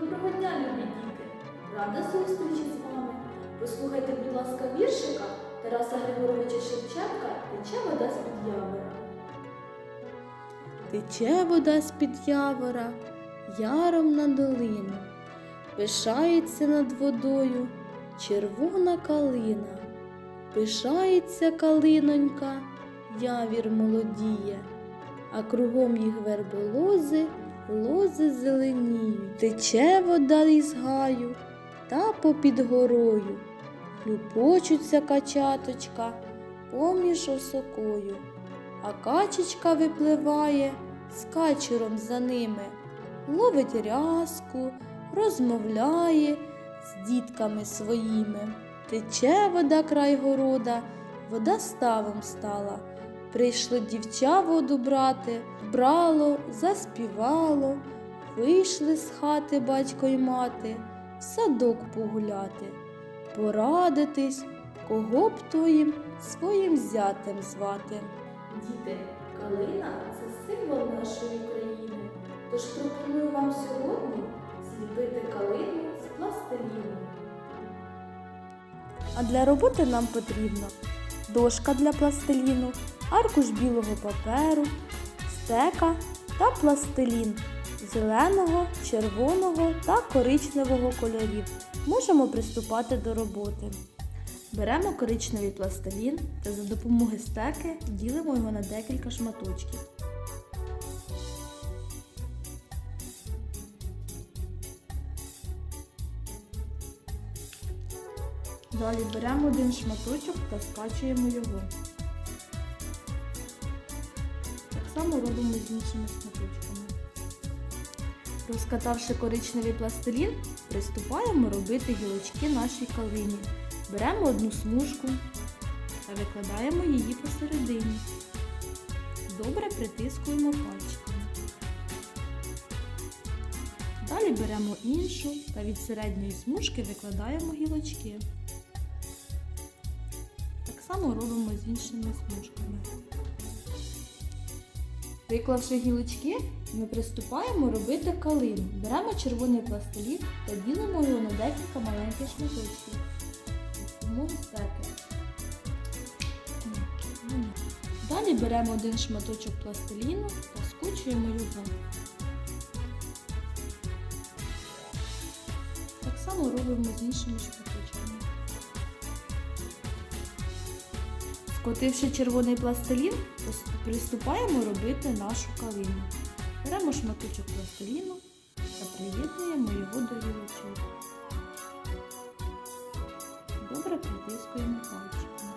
Доброго дня, любі діти! Рада зустрічі з вами. Послухайте, будь ласка, віршика Тараса Григоровича Шевченка Тече вода з-під явора. Тече вода з-під явора, яром на долину, пишається над водою червона калина, пишається калинонька, явір молодіє, а кругом їх верболози, лози зеленіють. Тече вода із гаю та попід горою, хлюпочуться качаточка поміж осокою, а качечка випливає з качером за ними, ловить рязку, розмовляє з дітками своїми. Тече вода край города, вода ставом стала. Прийшло дівча воду брати, брало, заспівало, вийшли з хати батько й мати, в садок погуляти, порадитись, кого б то їм своїм зятем звати. Діти, калина це символ нашої країни. Тож пропоную вам сьогодні зліпити калину з пластиліну. А для роботи нам потрібно дошка для пластиліну, аркуш білого паперу, стека та пластилін зеленого, червоного та коричневого кольорів. Можемо приступати до роботи. Беремо коричневий пластилін та за допомогою стеки ділимо його на декілька шматочків. Далі беремо один шматочок та скачуємо його. Само робимо з іншими шматочками. Розкатавши коричневий пластилін, приступаємо робити гілочки нашій калині. Беремо одну смужку та викладаємо її посередині. Добре притискуємо пальчиками. Далі беремо іншу та від середньої смужки викладаємо гілочки. Так само робимо з іншими смужками. Виклавши гілочки, ми приступаємо робити калину. Беремо червоний пластилін та ділимо його на декілька маленьких шматочків. Далі беремо один шматочок пластиліну та скочуємо його. Так само робимо з іншими шматочками. Скотивши червоний пластилін, приступаємо робити нашу калину. Беремо шматочок пластиліну та приєднуємо його до гілочок. Добре притискуємо пальчиками.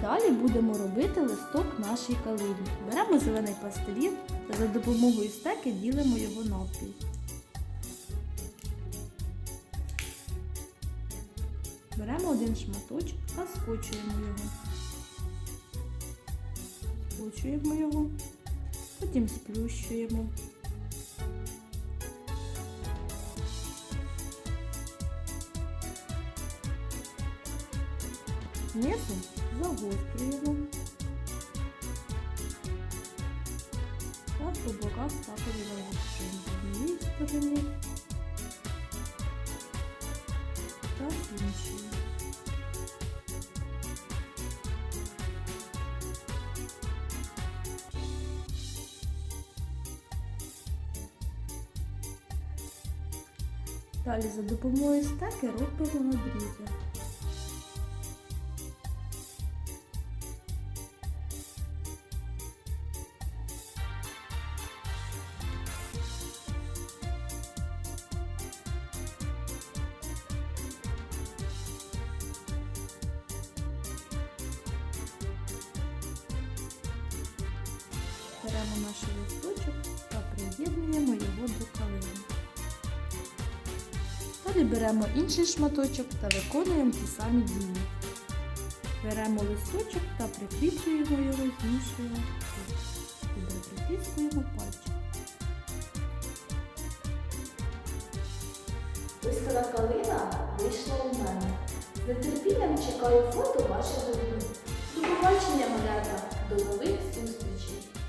Далі будемо робити листок нашій калині. Беремо зелений пластилін та за допомогою стеки ділимо його навпіл. Беремо один шматочок та скочуємо його. Скочуємо його, потім сплющуємо. Знизу загострюємо. Та по боках також загострюємо. З сторони Далі за допомогою стеки робимо надрізи. Беремо наш листочок та приєднуємо його до калини. Далі беремо інший шматочок та виконуємо ті самі дії. Беремо листочок та прикріплюємо його з іншою сторони. Добре притискуємо пальчик. Ось калина вийшла у мене. З нетерпінням чекаю фото вашого дню. До побачення, малята! До нових зустрічей!